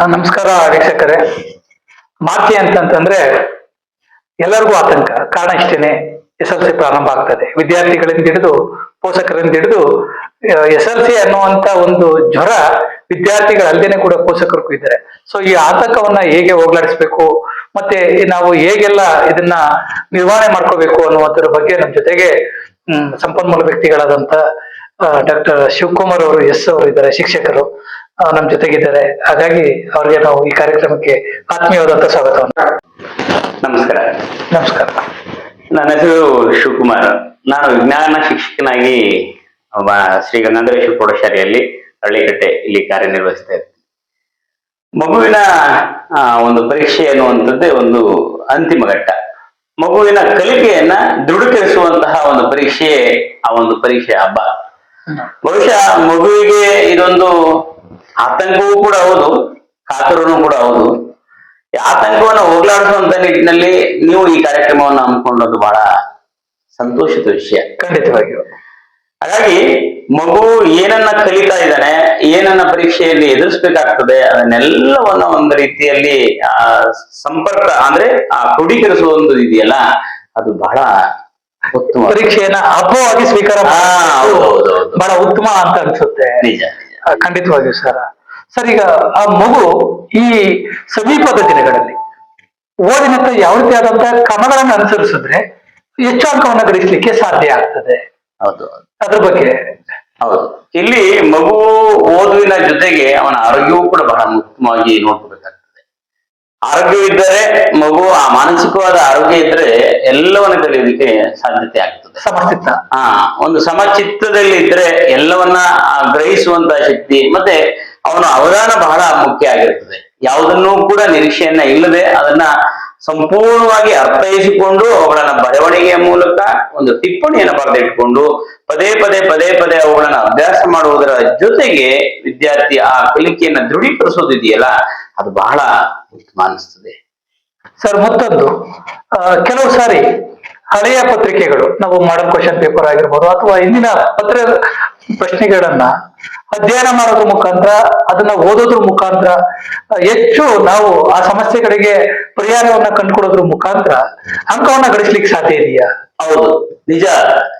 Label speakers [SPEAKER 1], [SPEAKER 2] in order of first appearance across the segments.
[SPEAKER 1] ನಮಸ್ಕಾರ ವೀಕ್ಷಕರೇ. ಮಾತಿ ಅಂತಂತಂದ್ರೆ ಎಲ್ಲರಿಗೂ ಆತಂಕ. ಕಾರಣ ಇಷ್ಟೇನೆ. ಎಸ್ ಎಲ್ ಸಿ ಪ್ರಾರಂಭ ಆಗ್ತದೆ. ವಿದ್ಯಾರ್ಥಿಗಳಿಂದ ಹಿಡಿದು ಪೋಷಕರಿಂದ ಹಿಡಿದು ಎಸ್ ಎಲ್ ಸಿ ಅನ್ನುವಂತ ಒಂದು ಜ್ವರ ವಿದ್ಯಾರ್ಥಿಗಳಲ್ಲದೇನೆ ಕೂಡ ಪೋಷಕರು ಇದ್ದಾರೆ. ಸೊ ಈ ಆತಂಕವನ್ನ ಹೇಗೆ ಹೋಗ್ಲಾಡಿಸ್ಬೇಕು? ಮತ್ತೆ ನಾವು ಹೇಗೆಲ್ಲ ಇದನ್ನ ನಿರ್ವಹಣೆ ಮಾಡ್ಕೋಬೇಕು ಅನ್ನುವಂಥದ್ರ ಬಗ್ಗೆ ನಮ್ಮ ಜೊತೆಗೆ ಸಂಪನ್ಮೂಲ ವ್ಯಕ್ತಿಗಳಾದಂತ ಡಾಕ್ಟರ್ ಶಿವಕುಮಾರ್ ಅವರು, ಎಸ್ ಅವರು ಇದ್ದಾರೆ, ಶಿಕ್ಷಕರು. ನಮ್ ಜೊತೆಗಿದ್ದಾರೆ. ಹಾಗಾಗಿ ಅವ್ರಿಗೆ ನಾವು ಈ ಕಾರ್ಯಕ್ರಮಕ್ಕೆ ಆತ್ಮೀಯವಾದಂತ ಸ್ವಾಗತವನ್ನು.
[SPEAKER 2] ನಮಸ್ಕಾರ.
[SPEAKER 1] ನಮಸ್ಕಾರ.
[SPEAKER 2] ನನ್ನ ಹೆಸರು ಶಿವಕುಮಾರ್. ನಾನು ವಿಜ್ಞಾನ ಶಿಕ್ಷಕನಾಗಿ ಶ್ರೀ ಗಂಗಾಧರೇಶ್ವರ ಪ್ರೌಢಶಾಲೆಯಲ್ಲಿ ಹಳ್ಳಿಕಟ್ಟೆ ಇಲ್ಲಿ ಕಾರ್ಯನಿರ್ವಹಿಸ್ತಾ ಇರ್ತೀನಿ ಮಗುವಿನ ಆ, ಒಂದು ಪರೀಕ್ಷೆ ಅನ್ನುವಂಥದ್ದೇ ಒಂದು ಅಂತಿಮ ಘಟ್ಟ. ಮಗುವಿನ ಕಲಿಕೆಯನ್ನ ದೃಢೀಕರಿಸುವಂತಹ ಒಂದು ಪರೀಕ್ಷೆ ಆ ಒಂದು ಪರೀಕ್ಷೆ ಹಬ್ಬ. ಬಹುಶಃ ಮಗುವಿಗೆ ಇದೊಂದು ಆತಂಕವೂ ಕೂಡ ಹೌದು ಕಾತರನೂ ಕೂಡ ಹೌದು. ಆತಂಕವನ್ನು ಹೋಗ್ಲಾಡಿಸುವಂತ ನಿಟ್ಟಿನಲ್ಲಿ ನೀವು ಈ ಕಾರ್ಯಕ್ರಮವನ್ನು ಹಮ್ಮಿಕೊಂಡದ್ದು ಬಹಳ ಸಂತೋಷದ ವಿಷಯ.
[SPEAKER 1] ಖಂಡಿತವಾಗಿ
[SPEAKER 2] ಹಾಗಾಗಿ ಮಗು ಏನನ್ನ ಕಲಿತಾ ಇದ್ದಾನೆ ಏನನ್ನ ಪರೀಕ್ಷೆಯಲ್ಲಿ ಎದುರಿಸ್ಬೇಕಾಗ್ತದೆ ಅದನ್ನೆಲ್ಲವನ್ನ ಒಂದು ರೀತಿಯಲ್ಲಿ ಆ ಸಂಪರ್ಕ ಅಂದ್ರೆ ಆ ಕ್ರೋಢೀಕರಿಸುವ ಒಂದು ಇದೆಯಲ್ಲ ಅದು ಬಹಳ ಉತ್ತಮ.
[SPEAKER 1] ಪರೀಕ್ಷೆಯನ್ನ ಹಬ್ಬವಾಗಿ ಸ್ವೀಕಾರ. ಬಹಳ ಉತ್ತಮ ಅಂತ ಅನ್ಸುತ್ತೆ.
[SPEAKER 2] ನಿಜ.
[SPEAKER 1] ಖಂಡಿತವಾಗಿಯೂ ಸರ್. ಸರ್ ಈಗ ಆ ಮಗು ಈ ಸಮೀಪದ ದಿನಗಳಲ್ಲಿ ಓದಿನತ್ತ ಯಾವ ರೀತಿ ಆದಂತಹ ಕ್ರಮಗಳನ್ನು ಅನುಸರಿಸಿದ್ರೆ ಹೆಚ್ಚು ಅಂಕವನ್ನು ಗಳಿಸಲಿಕ್ಕೆ ಸಾಧ್ಯ ಆಗ್ತದೆ.
[SPEAKER 2] ಹೌದು. ಹೌದು.
[SPEAKER 1] ಅದ್ರ ಬಗ್ಗೆ.
[SPEAKER 2] ಹೌದು. ಇಲ್ಲಿ ಮಗು ಓದುವಿನ ಜೊತೆಗೆ ಅವನ ಆರೋಗ್ಯವೂ ಕೂಡ ಬಹಳ ಮುಖ್ಯವಾಗಿ ನೋಡ್ಕೋಬೇಕಾಗ್ತದೆ ಆರೋಗ್ಯವಿದ್ದರೆ ಮಗು ಆ ಮಾನಸಿಕವಾದ ಆರೋಗ್ಯ ಇದ್ರೆ ಎಲ್ಲವನ್ನ ಕಲಿಯೋದಕ್ಕೆ ಸಾಧ್ಯತೆ ಆಗ್ತದೆ.
[SPEAKER 1] ಸಮಸ್ಥಿತ
[SPEAKER 2] ಆ ಒಂದು ಸಮಚಿತ್ತದಲ್ಲಿ ಇದ್ರೆ ಎಲ್ಲವನ್ನ ಗ್ರಹಿಸುವಂತ ಶಕ್ತಿ ಮತ್ತೆ ಅವನ ಅವಧಾನ ಬಹಳ ಮುಖ್ಯ ಆಗಿರ್ತದೆ. ಯಾವುದನ್ನು ಕೂಡ ನಿರೀಕ್ಷೆಯನ್ನ ಇಲ್ಲದೆ ಅದನ್ನ ಸಂಪೂರ್ಣವಾಗಿ ಅರ್ಥೈಸಿಕೊಂಡು ಅವುಗಳನ್ನ ಬರವಣಿಗೆಯ ಮೂಲಕ ಒಂದು ಟಿಪ್ಪಣಿಯನ್ನು ಬರೆದಿಟ್ಕೊಂಡು ಪದೇ ಪದೇ ಪದೇ ಪದೇ ಅವುಗಳನ್ನ ಅಭ್ಯಾಸ ಮಾಡುವುದರ ಜೊತೆಗೆ ವಿದ್ಯಾರ್ಥಿ ಆ ಕಲಿಕೆಯನ್ನ ದೃಢೀಕರಿಸೋದಿದೆಯಲ್ಲ ಅದು ಬಹಳ ಮಾನಿಸ್ತದೆ ಅನಿಸ್ತದೆ.
[SPEAKER 1] ಸರ್ ಮತ್ತೊಂದು. ಕೆಲವು ಸಾರಿ ಹಳೆಯ ಪತ್ರಿಕೆಗಳು ನಾವು ಮಾಡಲ್ ಕ್ವಶನ್ ಪೇಪರ್ ಆಗಿರ್ಬೋದು ಅಥವಾ ಇಂದಿನ ಪತ್ರ ಪ್ರಶ್ನೆಗಳನ್ನ ಅಧ್ಯಯನ ಮಾಡೋದ್ರ ಮುಖಾಂತರ, ಅದನ್ನ ಓದೋದ್ರ ಮುಖಾಂತರ, ಹೆಚ್ಚು ನಾವು ಆ ಸಮಸ್ಯೆಗಳಿಗೆ ಪರಿಹಾರವನ್ನ ಕಂಡುಕೊಡೋದ್ರ ಮುಖಾಂತರ ಅಂಕವನ್ನ ಗಳಿಸ್ಲಿಕ್ಕೆ ಸಾಧ್ಯ ಇದೆಯಾ?
[SPEAKER 2] ಹೌದು. ನಿಜ.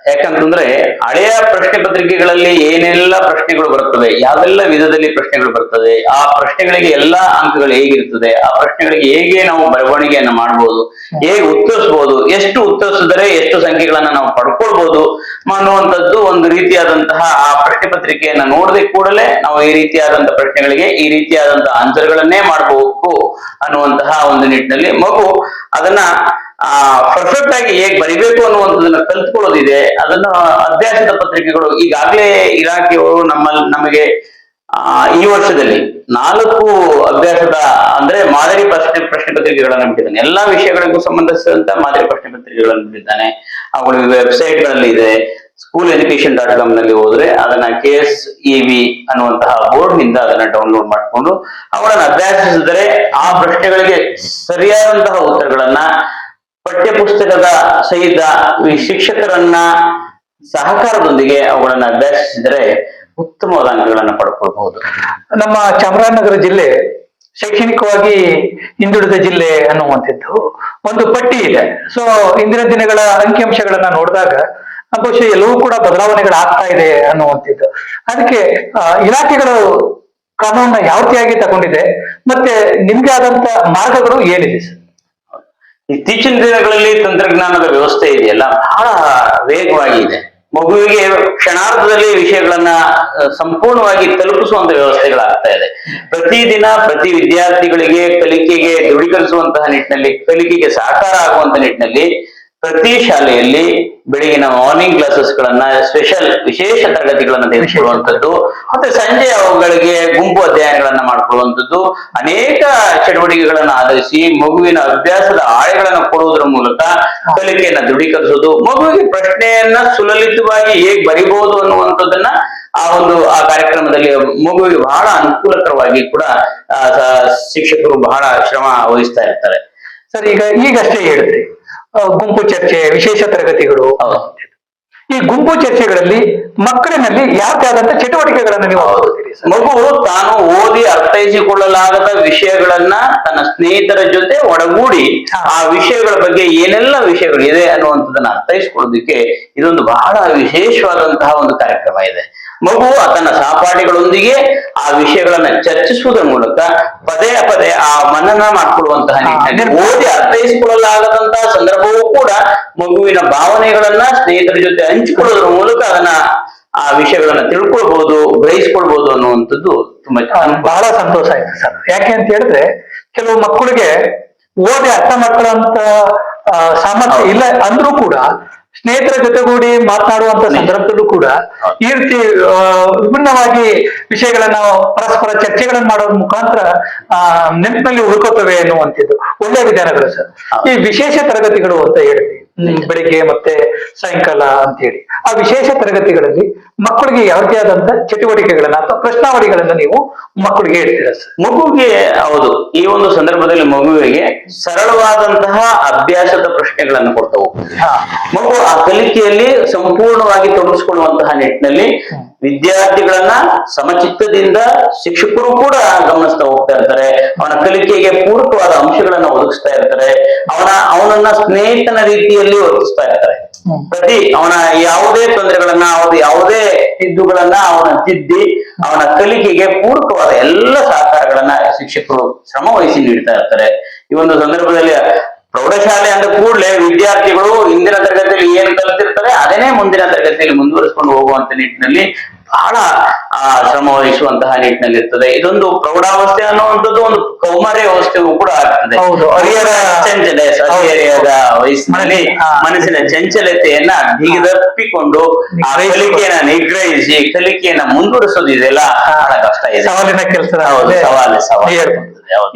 [SPEAKER 2] ಯಾಕಂತಂದ್ರೆ ಹಳೆಯ ಪ್ರಶ್ನೆ ಪತ್ರಿಕೆಗಳಲ್ಲಿ ಏನೆಲ್ಲ ಪ್ರಶ್ನೆಗಳು ಬರ್ತವೆ ಯಾವೆಲ್ಲ ವಿಧದಲ್ಲಿ ಪ್ರಶ್ನೆಗಳು ಬರ್ತದೆ, ಆ ಪ್ರಶ್ನೆಗಳಿಗೆ ಎಲ್ಲಾ ಅಂಕಗಳು ಹೇಗಿರ್ತದೆ, ಆ ಪ್ರಶ್ನೆಗಳಿಗೆ ಹೇಗೆ ನಾವು ಬರವಣಿಗೆಯನ್ನ ಮಾಡ್ಬೋದು, ಹೇಗೆ ಉತ್ತರಿಸ್ಬೋದು, ಎಷ್ಟು ಉತ್ತರಿಸಿದರೆ ಎಷ್ಟು ಸಂಖ್ಯೆಗಳನ್ನ ನಾವು ಪಡ್ಕೊಳ್ಬಹುದು ಅನ್ನುವಂಥದ್ದು ಒಂದು ರೀತಿಯಾದಂತಹ ಆ ಪ್ರಶ್ನೆ ಪತ್ರಿಕೆಯನ್ನ ನೋಡದೆ ಕೂಡಲೇ ನಾವು ಈ ರೀತಿಯಾದಂತಹ ಪ್ರಶ್ನೆಗಳಿಗೆ ಈ ರೀತಿಯಾದಂತಹ ಆನ್ಸರ್ಗಳನ್ನೇ ಮಾಡಬೇಕು ಅನ್ನುವಂತಹ ಒಂದು ನಿಟ್ಟಿನಲ್ಲಿ ಮಗು ಅದನ್ನ ಆ ಪರ್ಫೆಕ್ಟ್ ಆಗಿ ಹೇಗ್ ಬರಿಬೇಕು ಅನ್ನುವಂಥದ್ದನ್ನ ಕಲ್ತ್ಕೊಳ್ಳೋದಿದೆ. ಅದನ್ನ ಅಭ್ಯಾಸದ ಪತ್ರಿಕೆಗಳು ಈಗಾಗಲೇ ಇಲಾಖೆಯವರು ನಮ್ಮ ನಮಗೆ ಆ, ಈ ವರ್ಷದಲ್ಲಿ ನಾಲ್ಕು ಅಭ್ಯಾಸದ ಅಂದ್ರೆ ಮಾದರಿ ಪ್ರಶ್ನೆ ಪ್ರಶ್ನೆ ಪತ್ರಿಕೆಗಳನ್ನು ಬಿಟ್ಟಿದ್ದಾನೆ. ಎಲ್ಲಾ ವಿಷಯಗಳಿಗೂ ಸಂಬಂಧಿಸಿದಂತ ಮಾದರಿ ಪ್ರಶ್ನೆ ಪತ್ರಿಕೆಗಳನ್ನು ಬಿಟ್ಟಿದ್ದಾನೆ. ಅವುಗಳು ವೆಬ್ಸೈಟ್ಗಳಲ್ಲಿ ಇದೆ. ಸ್ಕೂಲ್ ಎಜುಕೇಶನ್ ಡಾಟ್ ಕಾಮ್ನಲ್ಲಿ ಹೋದ್ರೆ ಅದನ್ನ ಕೆ ಎಸ್ ಇ ವಿ ಅನ್ನುವಂತಹ ಬೋರ್ಡ್ನಿಂದ ಅದನ್ನ ಡೌನ್ಲೋಡ್ ಮಾಡಿಕೊಂಡು ಅವುಗಳನ್ನು ಅಭ್ಯಾಸಿಸಿದರೆ ಆ ಪ್ರಶ್ನೆಗಳಿಗೆ ಸರಿಯಾದಂತಹ ಉತ್ತರಗಳನ್ನ ಪಠ್ಯ ಪುಸ್ತಕದ ಸಹಿತ ಶಿಕ್ಷಕರನ್ನ ಸಹಕಾರದೊಂದಿಗೆ ಅವುಗಳನ್ನು ಅಭ್ಯಾಸಿಸಿದರೆ ಉತ್ತಮವಾದ ಅಂಕಗಳನ್ನು ಪಡ್ಕೊಳ್ಬಹುದು.
[SPEAKER 1] ನಮ್ಮ ಚಾಮರಾಜನಗರ ಜಿಲ್ಲೆ ಶೈಕ್ಷಣಿಕವಾಗಿ ಹಿಂದುಳಿದ ಜಿಲ್ಲೆ ಅನ್ನುವಂಥದ್ದು ಒಂದು ಪಟ್ಟಿ ಇದೆ. ಸೊ ಇಂದಿನ ದಿನಗಳ ಅಂಕಿಅಂಶಗಳನ್ನ ನೋಡಿದಾಗ ಬಹುಶಃ ಎಲ್ಲವೂ ಕೂಡ ಬದಲಾವಣೆಗಳು ಆಗ್ತಾ ಇದೆ ಅನ್ನುವಂಥದ್ದು. ಅದಕ್ಕೆ ಇಲಾಖೆಗಳು ಕಾನೂನನ್ನ ಯಾವ ರೀತಿಯಾಗಿ ತಗೊಂಡಿದೆ, ಮತ್ತೆ ನಿಮ್ಗೆ ಆದಂತ ಮಾರ್ಗಗಳು ಏನಿದೆ ಸರ್?
[SPEAKER 2] ಇತ್ತೀಚಿನ ದಿನಗಳಲ್ಲಿ ತಂತ್ರಜ್ಞಾನದ ವ್ಯವಸ್ಥೆ ಇದೆಯಲ್ಲ, ಬಹಳ ವೇಗವಾಗಿ ಇದೆ ಮಗುವಿಗೆ ಕ್ಷಣಾರ್ಧದಲ್ಲಿ ವಿಷಯಗಳನ್ನ ಸಂಪೂರ್ಣವಾಗಿ ತಲುಪಿಸುವಂತ ವ್ಯವಸ್ಥೆಗಳಾಗ್ತಾ ಇದೆ. ಪ್ರತಿದಿನ ಪ್ರತಿ ವಿದ್ಯಾರ್ಥಿಗಳಿಗೆ ಕಲಿಕೆಗೆ ದೃಢೀಕರಿಸುವಂತಹ ನಿಟ್ಟಿನಲ್ಲಿ, ಕಲಿಕೆಗೆ ಸಹಕಾರ ಆಗುವಂತ ನಿಟ್ಟಿನಲ್ಲಿ ಪ್ರತಿ ಶಾಲೆಯಲ್ಲಿ ಬೆಳಗಿನ ಮಾರ್ನಿಂಗ್ ಕ್ಲಾಸಸ್ ಗಳನ್ನ ಸ್ಪೆಷಲ್ ವಿಶೇಷ ತರಗತಿಗಳನ್ನ ತೆಗೆದುಕೊಳ್ಳುವಂಥದ್ದು, ಮತ್ತೆ ಸಂಜೆ ಅವುಗಳಿಗೆ ಗುಂಪು ಅಧ್ಯಯನಗಳನ್ನ ಮಾಡ್ಕೊಳ್ಳುವಂತದ್ದು ಅನೇಕ ಚಟುವಟಿಕೆಗಳನ್ನ ಆಧರಿಸಿ ಮಗುವಿನ ಅಭ್ಯಾಸದ ಆಳೆಗಳನ್ನ ಕೊಡುವುದರ ಮೂಲಕ ಕಲಿಕೆಯನ್ನ ದೃಢೀಕರಿಸೋದು ಮಗುವಿಗೆ ಪ್ರಶ್ನೆಯನ್ನ ಸುಲಲಿತವಾಗಿ ಹೇಗ್ ಬರಿಬಹುದು ಅನ್ನುವಂಥದ್ದನ್ನ ಆ ಒಂದು, ಆ ಕಾರ್ಯಕ್ರಮದಲ್ಲಿ ಮಗುವಿಗೆ ಬಹಳ ಅನುಕೂಲಕರವಾಗಿ ಕೂಡ ಶಿಕ್ಷಕರು ಬಹಳ ಶ್ರಮ ವಹಿಸ್ತಾ ಇರ್ತಾರೆ.
[SPEAKER 1] ಸರ್, ಈಗ, ಈಗಷ್ಟೇ ಹೇಳಿದ್ರಿ ಗುಂಪು ಚರ್ಚೆ ವಿಶೇಷ ತರಗತಿಗಳು. ಈ ಗುಂಪು ಚರ್ಚೆಗಳಲ್ಲಿ ಮಕ್ಕಳಿನಲ್ಲಿ ಯಾವ್ದಾದಂತ ಚಟುವಟಿಕೆಗಳನ್ನು ನೀವು
[SPEAKER 2] ಮಗು ತಾನು ಓದಿ ಅರ್ಥೈಸಿಕೊಳ್ಳಲಾಗದ ವಿಷಯಗಳನ್ನ ತನ್ನ ಸ್ನೇಹಿತರ ಜೊತೆ ಒಡಗೂಡಿ ಆ ವಿಷಯಗಳ ಬಗ್ಗೆ ಏನೆಲ್ಲ ವಿಷಯಗಳಿದೆ ಅನ್ನುವಂಥದ್ದನ್ನ ಅರ್ಥೈಸ್ಕೊಳ್ಳೋದಿಕ್ಕೆ ಇದೊಂದು ಬಹಳ ವಿಶೇಷವಾದಂತಹ ಒಂದು ಕಾರ್ಯಕ್ರಮ ಇದೆ. ಮಗು ತನ್ನ ಸಹಪಾಠಿಗಳೊಂದಿಗೆ ಆ ವಿಷಯಗಳನ್ನ ಚರ್ಚಿಸುವುದರ ಮೂಲಕ ಪದೇ ಪದೇ ಆ ಮನನ ಮಾಡಿಕೊಳ್ಳುವಂತಹ ನಿಟ್ಟಿನಲ್ಲಿ ಓದಿ ಅರ್ಥೈಸಿಕೊಳ್ಳಲಾಗದಂತಹ ಸಂದರ್ಭವೂ ಕೂಡ ಮಗುವಿನ ಭಾವನೆಗಳನ್ನ ಸ್ನೇಹಿತರ ಜೊತೆ ಹಂಚಿಕೊಳ್ಳೋದ್ರ ಮೂಲಕ ಅದನ್ನ ಆ ವಿಷಯಗಳನ್ನ ತಿಳ್ಕೊಳ್ಬಹುದು ಗ್ರಹಿಸ್ಕೊಳ್ಬಹುದು ಅನ್ನುವಂಥದ್ದು ತುಂಬಾ
[SPEAKER 1] ಬಹಳ ಸಂತೋಷ ಆಯ್ತು ಸರ್. ಯಾಕೆ ಅಂತ ಹೇಳಿದ್ರೆ ಕೆಲವು ಮಕ್ಕಳಿಗೆ ಓದಿ ಅರ್ಥ ಮಾಡ್ಕೊಳ್ಳುವಂತ ಆ, ಸಾಮರ್ಥ್ಯ ಇಲ್ಲ ಅಂದ್ರೂ ಕೂಡ ಸ್ನೇಹಿತರ ಜೊತೆಗೂಡಿ ಮಾತನಾಡುವಂತ ಸಂದರ್ಭದಲ್ಲೂ ಕೂಡ ಈ ರೀತಿ ವಿಭಿನ್ನವಾಗಿ ವಿಷಯಗಳನ್ನ ಪರಸ್ಪರ ಚರ್ಚೆಗಳನ್ನ ಮಾಡೋದ್ರ ಮುಖಾಂತರ ಆ ನೆನಪಿನಲ್ಲಿ ಉಳ್ಕೋತವೆ ಎನ್ನುವಂಥದ್ದು. ಒಳ್ಳೆ ವಿಧಾನಗಳು ಸರ್. ಈ ವಿಶೇಷ ತರಗತಿಗಳು ಅಂತ ಹೇಳಿ ಬೆಳಿಗ್ಗೆ ಮತ್ತೆ ಸಾಯಂಕಾಲ ಅಂತ ಹೇಳಿ ಆ ವಿಶೇಷ ತರಗತಿಗಳಲ್ಲಿ ಮಕ್ಕಳಿಗೆ ಯಾವುದೇ ಆದಂತ ಚಟುವಟಿಕೆಗಳನ್ನ ಅಥವಾ ಪ್ರಶ್ನಾವಳಿಗಳನ್ನ ನೀವು ಮಕ್ಕಳಿಗೆ ಹೇಳ್ತೀರ ಸರ್?
[SPEAKER 2] ಮಗುವಿಗೆ ಹೌದು. ಈ ಒಂದು ಸಂದರ್ಭದಲ್ಲಿ ಮಗುವಿಗೆ ಸರಳವಾದಂತಹ ಅಭ್ಯಾಸದ ಪ್ರಶ್ನೆಗಳನ್ನು ಕೊಡ್ತಾ ಹೋಗ್ತದೆ
[SPEAKER 1] ಹಾ.
[SPEAKER 2] ಮಗು ಆ ಕಲಿಕೆಯಲ್ಲಿ ಸಂಪೂರ್ಣವಾಗಿ ತೊಡಗಿಸಿಕೊಳ್ಳುವಂತಹ ನಿಟ್ಟಿನಲ್ಲಿ ವಿದ್ಯಾರ್ಥಿಗಳನ್ನ ಸಮಚಿತ್ತದಿಂದ ಶಿಕ್ಷಕರು ಕೂಡ ಗಮನಿಸ್ತಾ ಹೋಗ್ತಾ ಇರ್ತಾರೆ. ಅವನ ಕಲಿಕೆಗೆ ಪೂರಕವಾದ ಅಂಶಗಳನ್ನ ಒದಗಿಸ್ತಾ ಇರ್ತಾರೆ. ಅವನ ಅವನನ್ನ ಸ್ನೇಹಿತನ ರೀತಿಯಲ್ಲಿ ವರ್ತಿಸ್ತಾ ಇರ್ತಾರೆ. ಪ್ರತಿ ಅವನ ಯಾವುದೇ ತೊಂದರೆಗಳನ್ನ, ಅವನ ಯಾವುದೇ ತಿದ್ದುಗಳನ್ನ ಅವನ ತಿದ್ದಿ, ಅವನ ಕಲಿಕೆಗೆ ಪೂರಕವಾದ ಎಲ್ಲ ಸಹಕಾರಗಳನ್ನ ಶಿಕ್ಷಕರು ಶ್ರಮ ವಹಿಸಿ ನೀಡ್ತಾ ಇರ್ತಾರೆ. ಈ ಒಂದು ಸಂದರ್ಭದಲ್ಲಿ ಪ್ರೌಢಶಾಲೆ ಅಂದ ಕೂಡಲೇ ವಿದ್ಯಾರ್ಥಿಗಳು ಇಂದಿನ ತರಗತಿಯಲ್ಲಿ ಏನ್ ಕಲಿತಿರ್ತಾರೆ, ಅದನ್ನೇ ಮುಂದಿನ ತರಗತಿಯಲ್ಲಿ ಮುಂದುವರಿಸಿಕೊಂಡು ಹೋಗುವಂತ ನಿಟ್ಟಿನಲ್ಲಿ ಬಹಳ ಆ, ಶ್ರಮ ವಹಿಸುವಂತಹ ನಿಟ್ಟಿನಲ್ಲಿ ಇರ್ತದೆ ಇದೊಂದು ಪ್ರೌಢಾವಸ್ಥೆ ಅನ್ನುವಂಥದ್ದು ಒಂದು ಕೌಮಾರ್ಯ ಅವಸ್ಥೆಯೂ ಕೂಡ ಆಗ್ತದೆ ಚಂಚಲೆ ಹರಿಹರಿಯದ ವಯಸ್ಸಿನಲ್ಲಿ. ಮನಸ್ಸಿನ ಚಂಚಲತೆಯನ್ನ ಬಿಗಿದಪ್ಪಿಕೊಂಡು ಆ. ಕಲಿಕೆಯನ್ನ ನಿಗ್ರಹಿಸಿ ಕಲಿಕೆಯನ್ನ ಮುಂದುವರಿಸೋದು ಇದೆಲ್ಲ ಬಹಳ ಕಷ್ಟ ಇದೆ.
[SPEAKER 1] ಸವಾಲಿನ ಕೆಲಸ
[SPEAKER 2] ಸವಾಲು, ಸವಾಲು.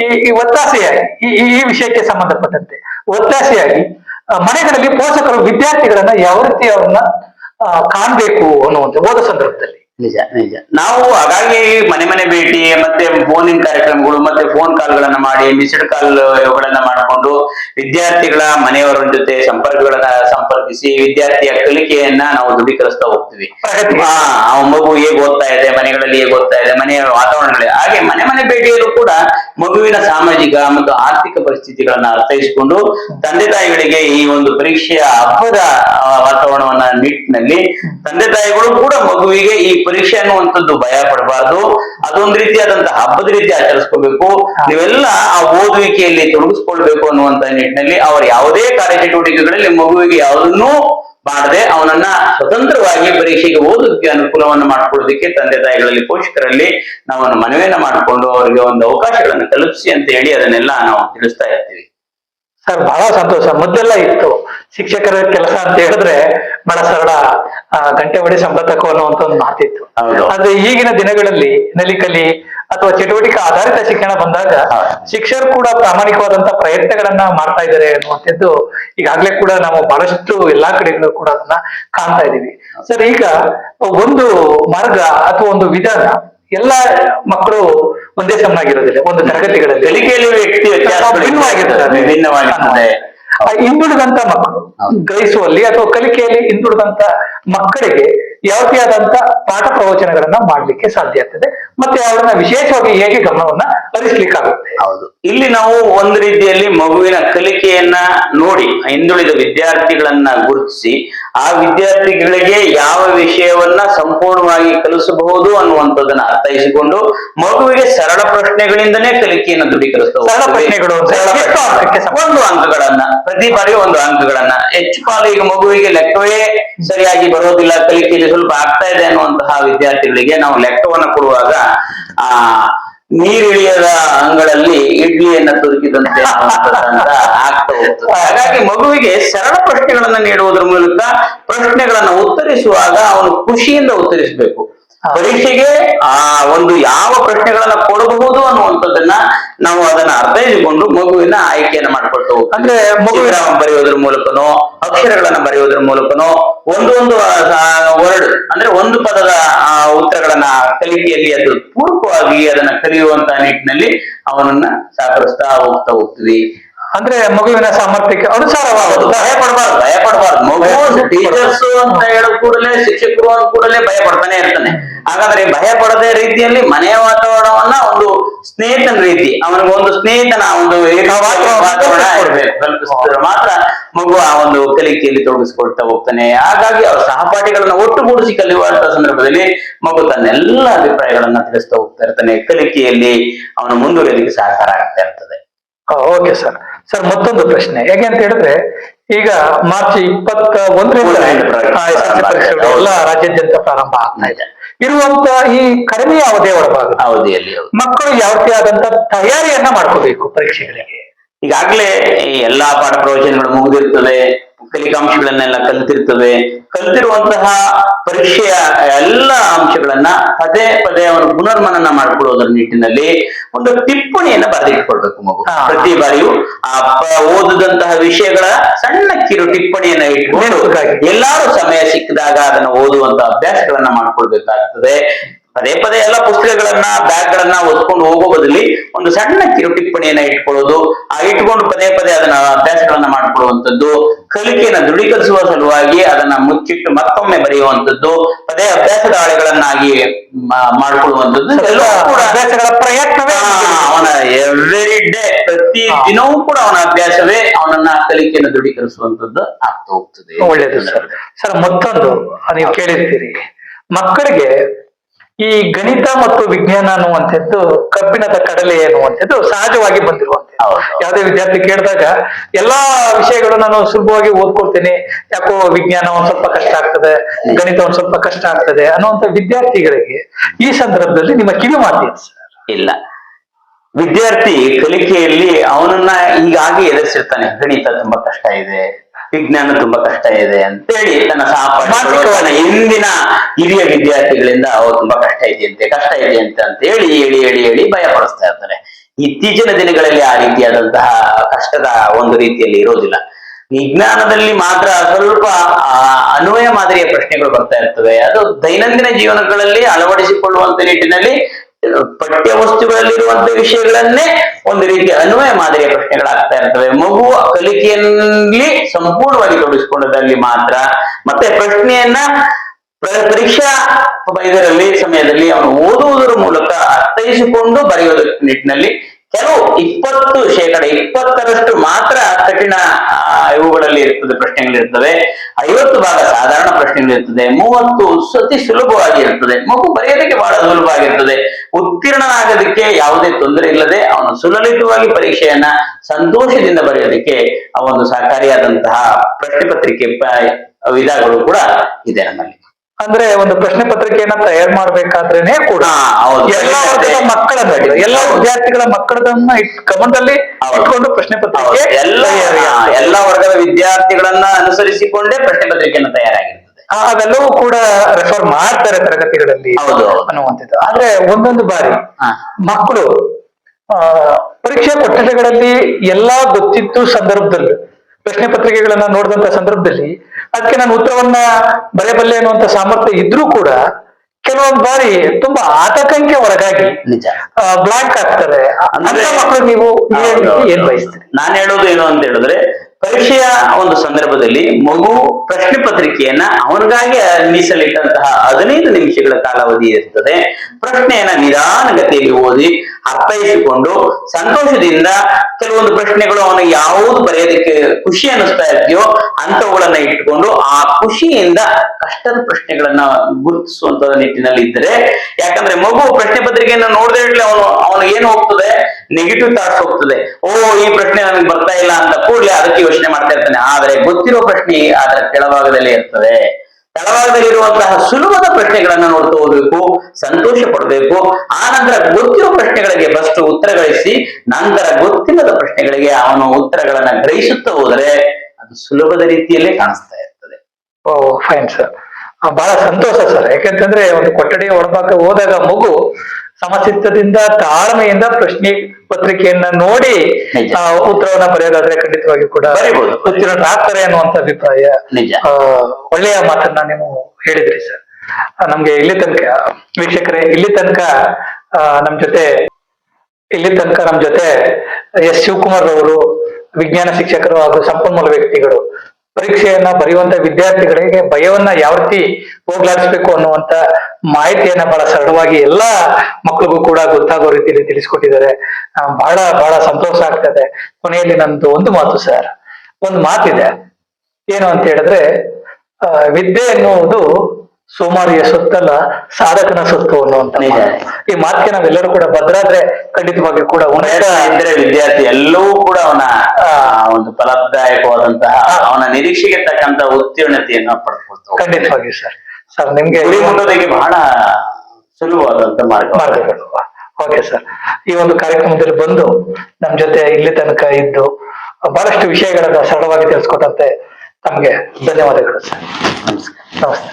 [SPEAKER 1] ಈ ಒತ್ತಾಸೆಯಾಗಿ ಈ ಈ- ವಿಷಯಕ್ಕೆ ಸಂಬಂಧಪಟ್ಟಂತೆ ಒತ್ತಾಸೆಯಾಗಿ ಮನೆಗಳಲ್ಲಿ ಪೋಷಕರು ವಿದ್ಯಾರ್ಥಿಗಳನ್ನ ಯಾವ ರೀತಿ ಅವ್ರನ್ನ ಕಾಣ್ಬೇಕು ಅನ್ನುವಂತ ಓದೋ ಸಂದರ್ಭದಲ್ಲಿ.
[SPEAKER 2] ನಿಜ ನಿಜ. ನಾವು ಹಾಗಾಗಿ ಮನೆ ಮನೆ ಭೇಟಿ ಮತ್ತೆ ಫೋನಿನ ಕಾರ್ಯಕ್ರಮಗಳು ಮತ್ತೆ ಫೋನ್ ಕಾಲ್ಗಳನ್ನ ಮಾಡಿ ಮಿಸ್ಡ್ ಕಾಲ್ ಇವುಗಳನ್ನ ಮಾಡಿಕೊಂಡು ವಿದ್ಯಾರ್ಥಿಗಳ ಮನೆಯವರ ಜೊತೆ ಸಂಪರ್ಕಗಳನ್ನ ಸಂಪರ್ಕಿಸಿ ವಿದ್ಯಾರ್ಥಿಯ ಕಲಿಕೆಯನ್ನ ನಾವು ದೃಢೀಕರಿಸ್ತಾ ಹೋಗ್ತೀವಿ. ಹಾ ಮಗು ಹೇಗೆ ಓದ್ತಾ ಇದೆ ಮನೆಗಳಲ್ಲಿ ಹೇಗೆ ಓದ್ತಾ ಇದೆ ಮನೆಯ ವಾತಾವರಣಗಳಲ್ಲಿ ಹಾಗೆ ಮನೆ ಮನೆ ಭೇಟಿಯಲ್ಲೂ ಕೂಡ ಮಗುವಿನ ಸಾಮಾಜಿಕ ಮತ್ತು ಆರ್ಥಿಕ ಪರಿಸ್ಥಿತಿಗಳನ್ನ ಅರ್ಥೈಸಿಕೊಂಡು ತಂದೆ ತಾಯಿಗಳಿಗೆ ಈ ಒಂದು ಪರೀಕ್ಷೆಯ ಹಬ್ಬದ ವಾತಾವರಣವನ್ನ ನಿಟ್ಟಿನಲ್ಲಿ ತಂದೆ ತಾಯಿಗಳು ಕೂಡ ಮಗುವಿಗೆ ಈ ಪರೀಕ್ಷೆ ಅನ್ನುವಂಥದ್ದು ಭಯ ಪಡಬಾರ್ದು. ಅದೊಂದು ರೀತಿಯಾದಂತಹ ಹಬ್ಬದ ರೀತಿ ಆಚರಿಸ್ಕೋಬೇಕು. ನೀವೆಲ್ಲ ಆ ಓದುವಿಕೆಯಲ್ಲಿ ತೊಡಗಿಸ್ಕೊಳ್ಬೇಕು ಅನ್ನುವಂತ ನಿಟ್ಟಿನಲ್ಲಿ ಅವರ ಯಾವುದೇ ಕಾರ್ಯಚಟುವಟಿಕೆಗಳಲ್ಲಿ ಮಗುವಿಗೆ ಯಾವುದನ್ನೂ ಮಾಡದೆ ಅವನನ್ನ ಸ್ವತಂತ್ರವಾಗಿ ಪರೀಕ್ಷೆಗೆ ಓದೋದಕ್ಕೆ ಅನುಕೂಲವನ್ನ ಮಾಡ್ಕೊಳ್ಳೋದಕ್ಕೆ ತಂದೆ ತಾಯಿಗಳಲ್ಲಿ ಪೋಷಕರಲ್ಲಿ ನಾವನ್ನು ಮನವಿಯನ್ನ ಮಾಡಿಕೊಂಡು ಅವರಿಗೆ ಒಂದು ಅವಕಾಶಗಳನ್ನು ತಲುಪಿಸಿ ಅಂತ ಹೇಳಿ ಅದನ್ನೆಲ್ಲ ನಾವು ತಿಳಿಸ್ತಾ ಇರ್ತೀವಿ.
[SPEAKER 1] ಸರ್, ಬಹಳ ಸಂತೋಷ. ಮೊದಲೆಲ್ಲ ಇತ್ತು. ಶಿಕ್ಷಕರ ಕೆಲಸ ಅಂತ ಹೇಳಿದ್ರೆ ಬಹಳ ಸರಳ. ಗಂಟೆ ಹೊಡೆ ಸಂಬಳ ತಕೋ ಅನ್ನುವಂತ ಒಂದು ಮಾತಿತ್ತು. ಆದ್ರೆ ಈಗಿನ ದಿನಗಳಲ್ಲಿ ನಲಿಕಲಿ ಅಥವಾ ಚಟುವಟಿಕೆ ಆಧಾರಿತ ಶಿಕ್ಷಣ ಬಂದಾಗ ಶಿಕ್ಷಕರು ಕೂಡ ಪ್ರಾಮಾಣಿಕವಾದಂತಹ ಪ್ರಯತ್ನಗಳನ್ನ ಮಾಡ್ತಾ ಇದ್ದಾರೆ ಅನ್ನುವಂಥದ್ದು ಈಗಾಗಲೇ ಕೂಡ ನಾವು ಬಹಳಷ್ಟು ಎಲ್ಲಾ ಕಡೆಗಳು ಕೂಡ ಅದನ್ನ ಕಾಣ್ತಾ ಇದ್ದೀವಿ. ಸರ್ ಈಗ ಒಂದು ಮಾರ್ಗ ಅಥವಾ ಒಂದು ವಿಧಾನ ಎಲ್ಲ ಮಕ್ಕಳು ಒಂದೇ ಸಮನಾಗಿರೋದಿಲ್ಲ ಒಂದು ತರಗತಿಗಳಲ್ಲಿ.
[SPEAKER 2] ಕಲಿಕೆಯಲ್ಲಿ ವ್ಯಕ್ತಿ
[SPEAKER 1] ಆ ಹಿಂದುಳಿದಂತ ಮಕ್ಕಳು ಗ್ರಹಿಸುವಲ್ಲಿ ಅಥವಾ ಕಲಿಕೆಯಲ್ಲಿ ಹಿಂದುಳಿದಂತ ಮಕ್ಕಳಿಗೆ ಯಾವುದೇ ಆದಂತ ಪಾಠ ಪ್ರವಚನಗಳನ್ನ ಮಾಡ್ಲಿಕ್ಕೆ ಸಾಧ್ಯ ಆಗ್ತದೆ. ಮತ್ತೆ ಅವರನ್ನ ವಿಶೇಷವಾಗಿ ಹೇಗೆ ಗಮನವನ್ನ ಹರಿಸ್ಲಿಕ್ಕಾಗುತ್ತೆ.
[SPEAKER 2] ಹೌದು. ಇಲ್ಲಿ ನಾವು ಒಂದು ರೀತಿಯಲ್ಲಿ ಮಗುವಿನ ಕಲಿಕೆಯನ್ನ ನೋಡಿ ಹಿಂದುಳಿದ ವಿದ್ಯಾರ್ಥಿಗಳನ್ನ ಗುರುತಿಸಿ ಆ ವಿದ್ಯಾರ್ಥಿಗಳಿಗೆ ಯಾವ ವಿಷಯವನ್ನ ಸಂಪೂರ್ಣವಾಗಿ ಕಲಿಸಬಹುದು ಅನ್ನುವಂಥದ್ದನ್ನ ಅರ್ಥೈಸಿಕೊಂಡು ಮಗುವಿಗೆ ಸರಳ ಪ್ರಶ್ನೆಗಳಿಂದನೇ ಕಲಿಕೆಯನ್ನು ದೃಢೀಕರಿಸ್ತಾ
[SPEAKER 1] ಸರಳ. ಪ್ರಶ್ನೆಗಳು?
[SPEAKER 2] ಒಂದು ಅಂಕಗಳನ್ನ ಪ್ರತಿ ಬಾರಿ ಒಂದು ಅಂಕಗಳನ್ನ ಹೆಚ್ಚು ಪಾಲು ಈಗ ಮಗುವಿಗೆ ಲೆಕ್ಕವೇ ಸರಿಯಾಗಿ ಬರೋದಿಲ್ಲ ಕಲಿಕೆಯಲ್ಲಿ ಸ್ವಲ್ಪ ಆಗ್ತಾ ಇದೆ ಅನ್ನುವಂತಹ ವಿದ್ಯಾರ್ಥಿಗಳಿಗೆ ನಾವು ಲೆಕ್ಕವನ್ನು ಕೊಡುವಾಗ ಆ ನೀರಿಳಿಯದ ಅಂಗಳಲ್ಲಿ ಇಡ್ಲಿಯನ್ನ ತುರುಕಿದಂತೆ ಆಗ್ತಾ ಹಾಗಾಗಿ ಮಗುವಿಗೆ ಸರಳ ಪ್ರಶ್ನೆಗಳನ್ನ ನೀಡುವುದರ ಮೂಲಕ ಪ್ರಶ್ನೆಗಳನ್ನ ಉತ್ತರಿಸುವಾಗ ಅವನು ಖುಷಿಯಿಂದ ಉತ್ತರಿಸಬೇಕು. ಪರೀಕ್ಷೆಗೆ ಆ ಒಂದು ಯಾವ ಪ್ರಶ್ನೆಗಳನ್ನ ಕೊಡಬಹುದು ಅನ್ನುವಂಥದ್ದನ್ನ ನಾವು ಅದನ್ನ ಅರ್ಥೈಸಿಕೊಂಡು ಮಗುವಿನ ಆಯ್ಕೆಯನ್ನ ಮಾಡಿಕೊಟ್ಟು
[SPEAKER 1] ಅಂದ್ರೆ ಮಗುವಿನ
[SPEAKER 2] ಬರೆಯೋದ್ರ ಮೂಲಕನೋ ಅಕ್ಷರಗಳನ್ನ ಬರೆಯೋದ್ರ ಮೂಲಕನೋ ಒಂದು ಒಂದು ವರ್ಡ್ ಅಂದ್ರೆ ಒಂದು ಪದದ ಆ, ಉತ್ತರಗಳನ್ನ ಕಲಿಕೆಯಲ್ಲಿ ಅದು ಪೂರ್ವವಾಗಿ ಅದನ್ನ ಕಲಿಯುವಂತ ನಿಟ್ಟಿನಲ್ಲಿ ಅವನನ್ನ ಸಹಕರಿಸ್ತಾ ಹೋಗ್ತಾ ಹೋಗ್ತೀವಿ.
[SPEAKER 1] ಅಂದ್ರೆ ಮಗುವಿನ ಸಾಮರ್ಥ್ಯಕ್ಕೆ ಅನುಸಾರವಾದ
[SPEAKER 2] ಹೌದು ಭಯ ಪಡಬಾರ್ದು ಭಯ ಪಡಬಾರ್ದು. ಮಗು ಟೀಚರ್ಸ್ ಅಂತ ಹೇಳೋ ಕೂಡಲೇ ಶಿಕ್ಷಕರು ಅಂದ ಕೂಡಲೇ ಭಯ ಪಡ್ತಾನೆ ಇರ್ತಾನೆ ಹಾಗಾದ್ರೆ ಭಯ ಪಡದೇ ರೀತಿಯಲ್ಲಿ ಮನೆಯ ವಾತಾವರಣವನ್ನ ಒಂದು ಸ್ನೇಹಿತನ ರೀತಿ ಅವನಿಗೆ ಒಂದು ಸ್ನೇಹಿತನ ಒಂದು
[SPEAKER 1] ವಾತಾವರಣ.
[SPEAKER 2] ಕಲ್ಪಿಸಿದ್ರೆ ಮಾತ್ರ ಮಗು ಆ ಒಂದು ಕಲಿಕೆಯಲ್ಲಿ ತೊಡಗಿಸ್ಕೊಳ್ತಾ ಹೋಗ್ತಾನೆ. ಹಾಗಾಗಿ ಅವ್ರ ಸಹಪಾಠಿಗಳನ್ನ ಒಟ್ಟುಗೂಡಿಸಿ ಕಲಿಯುವಂತ ಸಂದರ್ಭದಲ್ಲಿ ಮಗು ತನ್ನೆಲ್ಲ ಅಭಿಪ್ರಾಯಗಳನ್ನ ತಿಳಿಸ್ತಾ ಹೋಗ್ತಾ ಇರ್ತಾನೆ. ಕಲಿಕೆಯಲ್ಲಿ ಅವನು ಮುಂದುವರಿಯಲಿಕ್ಕೆ ಸಹಕಾರ ಆಗ್ತಾ ಇರ್ತದೆ.
[SPEAKER 1] Okay sir. ಸರ್ ಮತ್ತೊಂದು ಪ್ರಶ್ನೆ. ಹೇಗೆ ಅಂತ ಹೇಳಿದ್ರೆ ಈಗ ಮಾರ್ಚ್ ಇಪ್ಪತ್ತ ಒಂದರಿಂದ ಎಲ್ಲ ರಾಜ್ಯಾದ್ಯಂತ ಪ್ರಾರಂಭ ಆಗ್ತಾ ಇದೆ. ಇರುವಂತ ಈ ಕಡಿಮೆ ಅವಧಿಯ ಒಳಭಾಗ.
[SPEAKER 2] ಅವಧಿಯಲ್ಲಿ
[SPEAKER 1] ಮಕ್ಕಳು ಯಾವ ಆದಂತ ತಯಾರಿಯನ್ನ ಮಾಡ್ಕೋಬೇಕು ಪರೀಕ್ಷೆಗಳಿಗೆ?
[SPEAKER 2] ಈಗಾಗ್ಲೇ ಈ ಎಲ್ಲಾ ಪಾಠ ಪ್ರವಚನಗಳು ಮುಗಿದಿರ್ತವೆ ಕಲಿಕಾಂಶಗಳನ್ನೆಲ್ಲ ಕಲ್ತಿರ್ತವೆ ಕಲ್ತಿರುವಂತಹ ಪರೀಕ್ಷೆಯ ಎಲ್ಲ ಅಂಶಗಳನ್ನ ಪದೇ ಪದೇ ಅವನು ಪುನರ್ಮನನ ಮಾಡ್ಕೊಳ್ಳೋದ್ರ ನಿಟ್ಟಿನಲ್ಲಿ ಒಂದು ಟಿಪ್ಪಣಿಯನ್ನ ಬರೆದಿಟ್ಕೊಳ್ಬೇಕು ಮಗು. ಪ್ರತಿ ಬಾರಿಯೂ ಆ ಓದಿದಂತಹ ವಿಷಯಗಳ ಸಣ್ಣ ಕಿರು ಟಿಪ್ಪಣಿಯನ್ನ ಇಟ್ಕೊಂಡು. ಎಲ್ಲಾರು ಸಮಯ ಸಿಕ್ಕಿದಾಗ ಅದನ್ನ ಓದುವಂತ ಅಭ್ಯಾಸಗಳನ್ನ ಮಾಡ್ಕೊಳ್ಬೇಕಾಗ್ತದೆ. ಪದೇ ಪದೇ ಎಲ್ಲ ಪುಸ್ತಕಗಳನ್ನ ಬ್ಯಾಗ್ ಗಳನ್ನ ಓದ್ಕೊಂಡು ಹೋಗೋ ಬದಲಿ ಒಂದು ಸಣ್ಣ ಕಿರು ಟಿಪ್ಪಣಿಯನ್ನ ಇಟ್ಕೊಳ್ಳೋದು ಆ ಇಟ್ಕೊಂಡು ಪದೇ ಪದೇ ಅದನ್ನ ಅಭ್ಯಾಸಗಳನ್ನ ಮಾಡ್ಕೊಳ್ಳುವಂಥದ್ದು ಕಲಿಕೆಯನ್ನ ದೃಢೀಕರಿಸುವ ಸಲುವಾಗಿ ಅದನ್ನ ಮುಚ್ಚಿಟ್ಟು ಮತ್ತೊಮ್ಮೆ ಬರೆಯುವಂಥದ್ದು ಪದೇ ಅಭ್ಯಾಸದ ಹಾಳೆಗಳನ್ನಾಗಿ ಮಾಡ್ಕೊಳ್ಳುವಂಥದ್ದು ಎಲ್ಲವೂ ಕೂಡ
[SPEAKER 1] ಅಭ್ಯಾಸಗಳ ಪ್ರಯತ್ನವೇ
[SPEAKER 2] ಅವನ ಎವ್ರಿ ಡೇ ಪ್ರತಿ ದಿನವೂ ಕೂಡ ಅವನ ಅಭ್ಯಾಸವೇ ಅವನನ್ನ ಕಲಿಕೆಯನ್ನು ದೃಢೀಕರಿಸುವಂತದ್ದು ಆಗ್ತಾ ಹೋಗ್ತದೆ.
[SPEAKER 1] ಒಳ್ಳೇದು ಸರ್. ಸರ್ ಮತ್ತೊಂದು ನೀವು ಕೇಳಿರ್ತೀರಿ. ಮಕ್ಕಳಿಗೆ ಈ ಗಣಿತ ಮತ್ತು ವಿಜ್ಞಾನ ಅನ್ನುವಂಥದ್ದು ಕಬ್ಬಿಣದ ಕಡಲೆ ಅನ್ನುವಂಥದ್ದು ಸಹಜವಾಗಿ ಬಂದಿರುವಂಥದ್ದು
[SPEAKER 2] ಹೌದು.
[SPEAKER 1] ಯಾವುದೇ ವಿದ್ಯಾರ್ಥಿ ಕೇಳಿದಾಗ ಎಲ್ಲಾ ವಿಷಯಗಳು ನಾನು ಸುಲಭವಾಗಿ ಓದ್ಕೊಳ್ತೇನೆ. ಯಾಕೋ ವಿಜ್ಞಾನ ಒಂದ್ ಸ್ವಲ್ಪ ಕಷ್ಟ ಆಗ್ತದೆ ಗಣಿತ ಒಂದ್ ಸ್ವಲ್ಪ ಕಷ್ಟ ಆಗ್ತದೆ ಅನ್ನುವಂಥ ವಿದ್ಯಾರ್ಥಿಗಳಿಗೆ ಈ ಸಂದರ್ಭದಲ್ಲಿ ನಿಮ್ಮ ಕಿವಿ ಸರ್?
[SPEAKER 2] ಇಲ್ಲ. ವಿದ್ಯಾರ್ಥಿ ಕಲಿಕೆಯಲ್ಲಿ ಅವನನ್ನ ಹೀಗಾಗಿ ಎದುರಿಸಿರ್ತಾನೆ. ಗಣಿತ ತುಂಬಾ ಕಷ್ಟ ಇದೆ. ವಿಜ್ಞಾನ ತುಂಬಾ ಕಷ್ಟ ಇದೆ ಅಂತೇಳಿ ತನ್ನ ಸಹಪಾಠಿಗಳು. ಹಿಂದಿನ ಹಿರಿಯ ವಿದ್ಯಾರ್ಥಿಗಳಿಂದ ಅವು ತುಂಬಾ ಕಷ್ಟ ಇದೆಯಂತೆ ಕಷ್ಟ ಇದೆಯಂತೆ ಅಂತ ಹೇಳಿ ಹೇಳಿ ಹೇಳಿ ಹೇಳಿ ಭಯ ಪಡಿಸ್ತಾ ಇರ್ತಾರೆ ಇತ್ತೀಚಿನ ದಿನಗಳಲ್ಲಿ ಆ ರೀತಿಯಾದಂತಹ ಕಷ್ಟದ ಒಂದು ರೀತಿಯಲ್ಲಿ ಇರೋದಿಲ್ಲ ವಿಜ್ಞಾನದಲ್ಲಿ ಮಾತ್ರ ಸ್ವಲ್ಪ ಅನ್ವಯ ಮಾದರಿಯ ಪ್ರಶ್ನೆಗಳು ಬರ್ತಾ ಇರ್ತವೆ ಅದು ದೈನಂದಿನ ಜೀವನಗಳಲ್ಲಿ ಅಳವಡಿಸಿಕೊಳ್ಳುವಂತ ನಿಟ್ಟಿನಲ್ಲಿ ಪಠ್ಯ ವಸ್ತುಗಳಲ್ಲಿರುವಂತಹ ವಿಷಯಗಳನ್ನೇ ಒಂದು ರೀತಿಯ ಅನ್ವಯ ಮಾದರಿಯ ಪ್ರಶ್ನೆಗಳಾಗ್ತಾ ಇರ್ತವೆ. ಮಗು ಕಲಿಕೆಯಲ್ಲಿ ಸಂಪೂರ್ಣವಾಗಿ ತೊಡಗಿಸಿಕೊಂಡದಲ್ಲಿ ಮಾತ್ರ ಮತ್ತೆ ಪ್ರಶ್ನೆಯನ್ನ ಪ್ರ- ಪರೀಕ್ಷಾ ಇದರಲ್ಲಿ ಸಮಯದಲ್ಲಿ ಅವನು ಓದುವುದರ ಮೂಲಕ ಅರ್ಥೈಸಿಕೊಂಡು ಬರೆಯುವುದಕ್ಕೆ ನಿಟ್ಟಿನಲ್ಲಿ ಕೆಲವು ಇಪ್ಪತ್ತು ಶೇಕಡ, ಇಪ್ಪತ್ತರಷ್ಟು ಮಾತ್ರ ಕಠಿಣ ಇವುಗಳಲ್ಲಿ ಇರ್ತದೆ, ಪ್ರಶ್ನೆಗಳಿರ್ತವೆ. ಐವತ್ತು ಭಾಗ ಸಾಧಾರಣ ಪ್ರಶ್ನೆಗಳಿರ್ತದೆ. ಮೂವತ್ತು ಸತಿ ಸುಲಭವಾಗಿ ಇರ್ತದೆ. ಮಗು ಬರೆಯೋದಕ್ಕೆ ಬಹಳ ಸುಲಭ ಆಗಿರ್ತದೆ ಉತ್ತೀರ್ಣನಾಗೋದಕ್ಕೆ ಯಾವುದೇ ತೊಂದರೆ ಇಲ್ಲದೆ ಅವನು ಸುಲಲಿತವಾಗಿ ಪರೀಕ್ಷೆಯನ್ನ ಸಂತೋಷದಿಂದ ಬರೆಯೋದಕ್ಕೆ ಆ ಒಂದು ಸಹಕಾರಿಯಾದಂತಹ ಪ್ರಶ್ನೆ ಪತ್ರಿಕೆ ಕೂಡ ಇದೆ ನಮ್ಮಲ್ಲಿ.
[SPEAKER 1] ಅಂದ್ರೆ ಒಂದು ಪ್ರಶ್ನೆ ಪತ್ರಿಕೆಯನ್ನ ತಯಾರು ಮಾಡ್ಬೇಕಾದ್ರೇನೆ ಕೂಡ. ಎಲ್ಲಾ ವರ್ಗದ ಮಕ್ಕಳ ಎಲ್ಲ ವಿದ್ಯಾರ್ಥಿಗಳ ಮಕ್ಕಳದನ್ನ ಗಮನದಲ್ಲಿ. ಇಟ್ಕೊಂಡು ಪ್ರಶ್ನೆ ಪತ್ರಿಕೆ
[SPEAKER 2] ಎಲ್ಲ ಎಲ್ಲಾ ವರ್ಗದ ವಿದ್ಯಾರ್ಥಿಗಳನ್ನ ಅನುಸರಿಸಿಕೊಂಡೇ ಪ್ರಶ್ನೆ ಪತ್ರಿಕೆಯನ್ನು
[SPEAKER 1] ತಯಾರಾಗಿರುತ್ತೆ ಅವೆಲ್ಲವೂ ಕೂಡ ರೆಫರ್ ಮಾಡ್ತಾರೆ ತರಗತಿಗಳಲ್ಲಿ. ಅನ್ನುವಂಥದ್ದು ಆದ್ರೆ ಒಂದೊಂದು ಬಾರಿ. ಮಕ್ಕಳು ಆ ಪರೀಕ್ಷಾ ಕೊಠಡಿಗಳಲ್ಲಿ ಎಲ್ಲಾ ಗೊತ್ತಿತ್ತು ಸಂದರ್ಭದಲ್ಲಿ ಪ್ರಶ್ನೆ ಪತ್ರಿಕೆಗಳನ್ನ ನೋಡಿದಂತ ಸಂದರ್ಭದಲ್ಲಿ ಅದಕ್ಕೆ ನಾನು ಉತ್ತರವನ್ನ ಬರೆಯಬಲ್ಲೆ ಅನ್ನುವಂತ ಸಾಮರ್ಥ್ಯ ಇದ್ರೂ ಕೂಡ ಕೆಲವೊಂದು ಬಾರಿ ತುಂಬಾ ಆತಂಕಕ್ಕೆ ಒಳಗಾಗಿ
[SPEAKER 2] ನಿಜ.
[SPEAKER 1] ಬ್ಲಾಕ್ ಆಗ್ತಾರೆ. ಮಕ್ಕಳು ನೀವು. ಏನ್ ಬಯಸ್ತೀರಿ?
[SPEAKER 2] ನಾನು ಹೇಳೋದು ಏನು ಅಂತ ಹೇಳಿದ್ರೆ ಪರೀಕ್ಷೆಯ ಒಂದು ಸಂದರ್ಭದಲ್ಲಿ ಮಗು ಪ್ರಶ್ನೆ ಪತ್ರಿಕೆಯನ್ನ ಅವನಿಗಾಗಿ ಮೀಸಲಿಟ್ಟಂತಹ ಹದಿನೈದು ನಿಮಿಷಗಳ ಕಾಲಾವಧಿ ಇರ್ತದೆ. ಪ್ರಶ್ನೆಯನ್ನ ನಿಧಾನಗತಿಯಲ್ಲಿ ಓದಿ ಅರ್ಥೈಸಿಕೊಂಡು ಸಂತೋಷದಿಂದ ಕೆಲವೊಂದು ಪ್ರಶ್ನೆಗಳು ಅವನು ಯಾವುದು ಬರೆಯೋದಕ್ಕೆ ಖುಷಿ ಅನಿಸ್ತಾ ಇದೆಯೋ ಅಂಥವುಗಳನ್ನ ಇಟ್ಕೊಂಡು ಆ ಖುಷಿಯಿಂದ ಕಷ್ಟದ ಪ್ರಶ್ನೆಗಳನ್ನ ಗುರುತಿಸುವಂತ ನಿಟ್ಟಿನಲ್ಲಿ ಇದ್ದರೆ, ಯಾಕಂದ್ರೆ ಮಗು ಪ್ರಶ್ನೆ ಪತ್ರಿಕೆಯನ್ನು ನೋಡಿದ್ರೆ ಅವನು ಅವನು ಏನು ಹೋಗ್ತದೆ? ನೆಗೆಟಿವ್ ಥಾಟ್ಸ್ ಹೋಗ್ತದೆ. ಓ, ಈ ಪ್ರಶ್ನೆ ನನಗೆ ಬರ್ತಾ ಇಲ್ಲ ಅಂತ ಕೂಡಲೇ ಅದಕ್ಕೆ ಯೋಚನೆ ಮಾಡ್ತಾ ಇರ್ತಾನೆ. ಆದ್ರೆ ಗೊತ್ತಿರೋ ಪ್ರಶ್ನೆ ಅದರ ಕೆಳಭಾಗದಲ್ಲಿ ಇರ್ತದೆ. ಕೆಳಭಾಗದಲ್ಲಿರುವಂತಹ ಸುಲಭದ ಪ್ರಶ್ನೆಗಳನ್ನ ನೋಡ್ತಾ ಹೋಗ್ಬೇಕು, ಸಂತೋಷ ಪಡಬೇಕು ಆ ಗೊತ್ತಿರೋ ಪ್ರಶ್ನೆಗಳಿಗೆ ಫಸ್ಟ್ ಉತ್ತರ ಗಳಿಸಿ, ನಂತರ ಗೊತ್ತಿಲ್ಲದ ಪ್ರಶ್ನೆಗಳಿಗೆ ಅವನು ಉತ್ತರಗಳನ್ನ ಗ್ರಹಿಸುತ್ತಾ ಹೋದರೆ ಅದು ಸುಲಭದ ರೀತಿಯಲ್ಲೇ ಕಾಣಿಸ್ತಾ ಇರ್ತದೆ.
[SPEAKER 1] ಓ ಫೈನ್ ಸರ್ ಬಹಳ ಸಂತೋಷ ಸರ್ ಯಾಕಂತಂದ್ರೆ ಒಂದು ಕೊಠಡಿಯ ಒಳಭಾಗ ಹೋದಾಗ ಮಗು ಸಮಚಿತ್ತದಿಂದ ತಾಳ್ಮೆಯಿಂದ ಪ್ರಶ್ನೆ ಪತ್ರಿಕೆಯನ್ನ ನೋಡಿ ಉತ್ತರವನ್ನ ಬರೆಯೋದಾದ್ರೆ ಖಂಡಿತವಾಗಿ ಕೂಡ. ಉತ್ತೀರ್ಣರಾಗ್ತಾರೆ ಅನ್ನುವಂತ ಅಭಿಪ್ರಾಯ ಆ, ಒಳ್ಳೆಯ ಮಾತನ್ನ ನೀವು ಹೇಳಿದ್ರಿ ಸರ್. ನಮ್ಗೆ ಇಲ್ಲಿ ತನಕ ವೀಕ್ಷಕರೇ ಇಲ್ಲಿ ತನಕ ಆ, ನಮ್ ಜೊತೆ ಇಲ್ಲಿ ತನಕ ನಮ್ ಜೊತೆ ಎಸ್ ಶಿವಕುಮಾರ್ ಅವರು ವಿಜ್ಞಾನ ಶಿಕ್ಷಕರು ಹಾಗೂ ಸಂಪನ್ಮೂಲ ವ್ಯಕ್ತಿಗಳು ಪರೀಕ್ಷೆಯನ್ನ ಬರೆಯುವಂತ ವಿದ್ಯಾರ್ಥಿಗಳಿಗೆ ಭಯವನ್ನ ಯಾವ ರೀತಿ ಹೋಗ್ಲಾಡಿಸ್ಬೇಕು ಅನ್ನುವಂತ ಮಾಹಿತಿಯನ್ನ ಬಹಳ ಸರಳವಾಗಿ ಎಲ್ಲಾ ಮಕ್ಕಳಿಗೂ ಕೂಡ ಗೊತ್ತಾಗೋ ರೀತಿಯಲ್ಲಿ ತಿಳಿಸ್ಕೊಟ್ಟಿದ್ದಾರೆ. ಬಹಳ ಬಹಳ ಸಂತೋಷ ಆಗ್ತದೆ. ಕೊನೆಯಲ್ಲಿ ನಂದು ಒಂದು ಮಾತು ಸರ್ ಒಂದು ಮಾತಿದೆ. ಏನು ಅಂತ ಹೇಳಿದ್ರೆ ವಿದ್ಯೆ ಎನ್ನುವುದು ಸೋಮಾರಿಯ ಸೊತ್ತಲ್ಲ ಸಾಧಕನ ಸೊತ್ತು ಅನ್ನುವಂತ ಈ ಮಾತಿಗೆ ನಾವೆಲ್ಲರೂ ಕೂಡ ಭದ್ರಾದ್ರೆ ಖಂಡಿತವಾಗಿ ಕೂಡ
[SPEAKER 2] ಇದ್ರೆ ವಿದ್ಯಾರ್ಥಿ ಎಲ್ಲವೂ ಕೂಡ ಅವನ ಒಂದು ಫಲದಾಯಕವಾದಂತಹ ಅವನ ನಿರೀಕ್ಷೆಗೆ ತಕ್ಕಂತ ಉತ್ತೀರ್ಣತೆಯನ್ನು ಪಡ್ಕೊಳ್ತಾ
[SPEAKER 1] ಖಂಡಿತವಾಗಿ ಸರ್. ಸರ್ ನಿಮ್ಗೆ
[SPEAKER 2] ಬಹಳ ಸುಲಭವಾದಂತ ಮಾರ್ಗ
[SPEAKER 1] ಮಾರ್ಗಗಳು. Okay sir. ಈ ಒಂದು ಕಾರ್ಯಕ್ರಮದಲ್ಲಿ ಬಂದು ನಮ್ ಜೊತೆ ಇಲ್ಲಿ ತನಕ ಇದ್ದು ಬಹಳಷ್ಟು ವಿಷಯಗಳನ್ನ ಸರಳವಾಗಿ ತಿಳಿಸ್ಕೊಟ್ಟಂತೆ ತಮಗೆ ಧನ್ಯವಾದಗಳು ಸರ್.
[SPEAKER 2] ನಮಸ್ಕಾರ.
[SPEAKER 1] ನಮಸ್ತೆ.